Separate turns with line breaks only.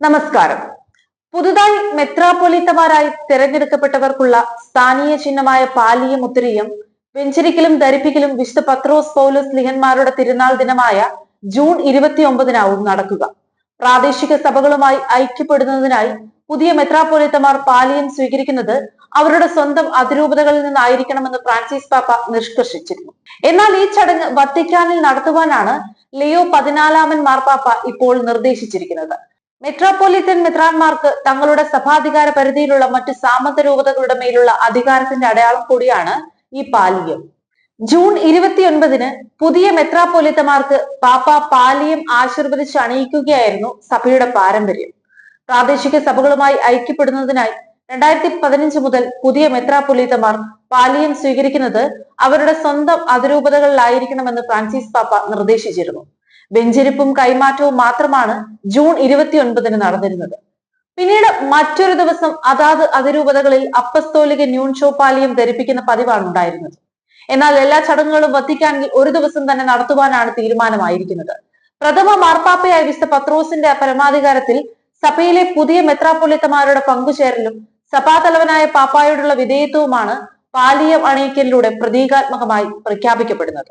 നമസ്കാരം. പുതുതായി മെത്രാപൊലീത്തമാരായി തിരഞ്ഞെടുക്കപ്പെട്ടവർക്കുള്ള സ്ഥാനീയ ചിഹ്നമായ പാലിയും ഉത്തരിയും വെഞ്ചരിക്കലും ധരിപ്പിക്കലും വിശുദ്ധ പത്രോസ് പൗലോസ് ലിഹന്മാരുടെ തിരുനാൾ ദിനമായ ജൂൺ ഇരുപത്തിയൊമ്പതിനാവും നടക്കുക. പ്രാദേശിക സഭകളുമായി ഐക്യപ്പെടുന്നതിനായി പുതിയ മെത്രാപൊലീത്തമാർ പാലിയം സ്വീകരിക്കുന്നത് അവരുടെ സ്വന്തം അതിരൂപതകളിൽ നിന്നായിരിക്കണമെന്ന് ഫ്രാൻസിസ് പാപ്പ നിഷ്കർഷിച്ചിരുന്നു. എന്നാൽ ഈ ചടങ്ങ് വത്തിക്കാനിൽ നടത്തുവാനാണ് ലിയോ പതിനാലാമൻ മാർപ്പാപ്പ ഇപ്പോൾ നിർദ്ദേശിച്ചിരിക്കുന്നത്. മെട്രോപൊളിറ്റൻ മെത്രാൻമാർക്ക് തങ്ങളുടെ സഭാധികാര പരിധിയിലുള്ള മറ്റ് സാമന്ത രൂപതകളുടെ മേലുള്ള അധികാരത്തിന്റെ അടയാളം കൂടിയാണ് ഈ പാലിയം. ജൂൺ ഇരുപത്തിയൊൻപതിന് പുതിയ മെത്രാപൊലിത്തമാർക്ക് പാപ്പ പാലിയം ആശീർവദിച്ച് അണിയിക്കുകയായിരുന്നു സഭയുടെ പാരമ്പര്യം. പ്രാദേശിക സഭകളുമായി ഐക്യപ്പെടുന്നതിനായി രണ്ടായിരത്തി പതിനഞ്ച് മുതൽ പുതിയ മെത്രാപൊലീത്തമാർ പാലിയം സ്വീകരിക്കുന്നത് അവരുടെ സ്വന്തം അതിരൂപതകളിലായിരിക്കണമെന്ന് ഫ്രാൻസിസ് പാപ്പ നിർദ്ദേശിച്ചിരുന്നു. വെഞ്ചരിപ്പും കൈമാറ്റവും മാത്രമാണ് ജൂൺ ഇരുപത്തിയൊൻപതിന് നടന്നിരുന്നത്. പിന്നീട് മറ്റൊരു ദിവസം അതാത് അതിരൂപതകളിൽ അപ്പസ്തോലിക ന്യൂൺ ചോപ്പാലിയും ധരിപ്പിക്കുന്ന പതിവാണ് ഉണ്ടായിരുന്നത്. എന്നാൽ എല്ലാ ചടങ്ങുകളും വത്തിക്കാനിൽ ഒരു ദിവസം തന്നെ നടത്തുവാനാണ് തീരുമാനമായിരിക്കുന്നത്. പ്രഥമ മാർപ്പാപ്പയായ വിശുദ്ധ പത്രോസിന്റെ പരമാധികാരത്തിൽ സഭയിലെ പുതിയ മെത്രാപ്പൊലിത്തമാരുടെ പങ്കുചേരലും സഭാതലവനായ പാപ്പായോടുള്ള വിധേയത്വവുമാണ് പാലിയം അണിയിക്കലിലൂടെ പ്രതീകാത്മകമായി പ്രഖ്യാപിക്കപ്പെടുന്നത്.